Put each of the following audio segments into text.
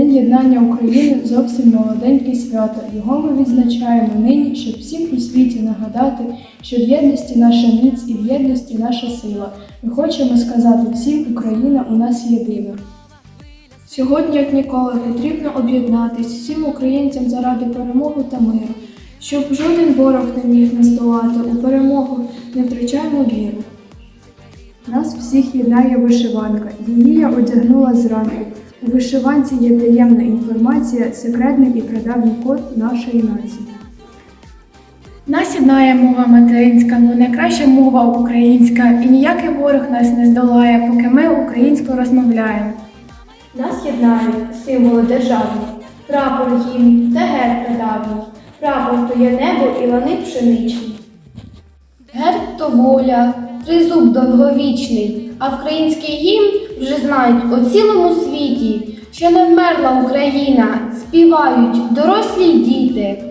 єднання України зовсім молоденьке свято. Його ми відзначаємо нині, щоб всім у світі нагадати, що в єдності наша міць і в єдності наша сила. Ми хочемо сказати всім, Україна у нас єдина. Сьогодні, як ніколи, потрібно об'єднатись всім українцям заради перемоги та миру, щоб жоден ворог не міг нас здолати у перемогу, не втрачаємо віру. Нас всіх єднає вишиванка. Її я одягнула зранку. У вишиванці є таємна інформація, секретний і прадавній код нашої нації. Нас єднає мова материнська, бо найкраща мова українська, і ніякий ворог нас не здолає, поки ми українською розмовляємо. Нас єднають символи державні, прапор гімн та герб прадавній. Прапор то є небо і лани пшеничні. Герб то воля, тризуб довговічний, а український гімн вже знають у цілому світі, що не вмерла Україна, співають дорослі й діти.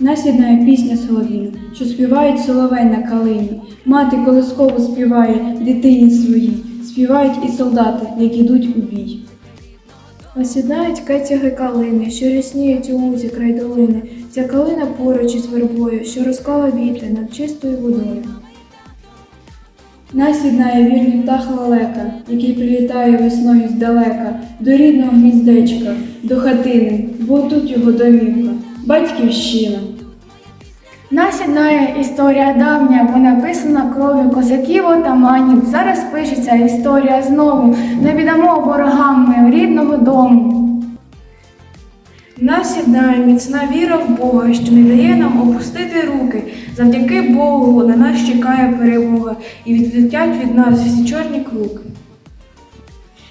Нас єднає пісня солов'їна, що співають соловей на калині. Мати колисково співає дитині своїй, співають і солдати, як ідуть у бій. Нас єднають кетяги калини, що рясніють у лузі край долини. Ця калина поруч із вербою, що розкала вітри над чистою водою. Нас єднає вірний птах лелека, який прилітає весною здалека, до рідного гніздечка, до хатини, бо тут його домівка, батьківщина. Нас єднає історія давня, бо написана кров'ю козаків отаманів. Зараз пишеться історія знову. Не віддамо ворогам ми рідного дому. Нас єднає міцна віра в Бога, що не дає нам опустити руки. Завдяки Богу на нас чекає перемога і відлетять від нас всі чорні круки.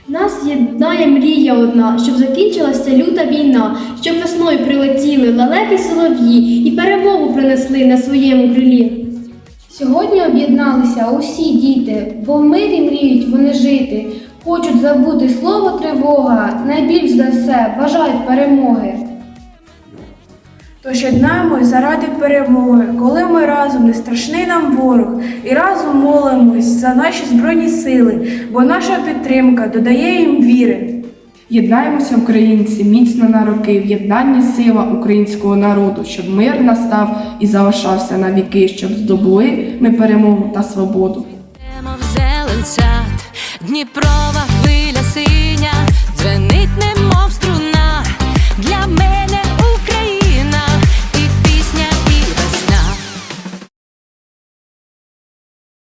Нас єднає мрія одна, щоб закінчилася люта війна, щоб весною прилетіли лелеки солов'ї і перемогу принесли на своєму крилі. Сьогодні об'єдналися усі діти, бо в мирі мріють вони жити. Хочуть забути слово тривога, найбільш за все бажають перемоги. Тож єднаємось заради перемоги, коли ми разом не страшний нам ворог, і разом молимось за наші збройні сили, бо наша підтримка додає їм віри. Єднаємося, українці, міцно на роки, в єднанні сила українського народу, щоб мир настав і залишався на віки, щоб здобули ми перемогу та свободу. Дніпрова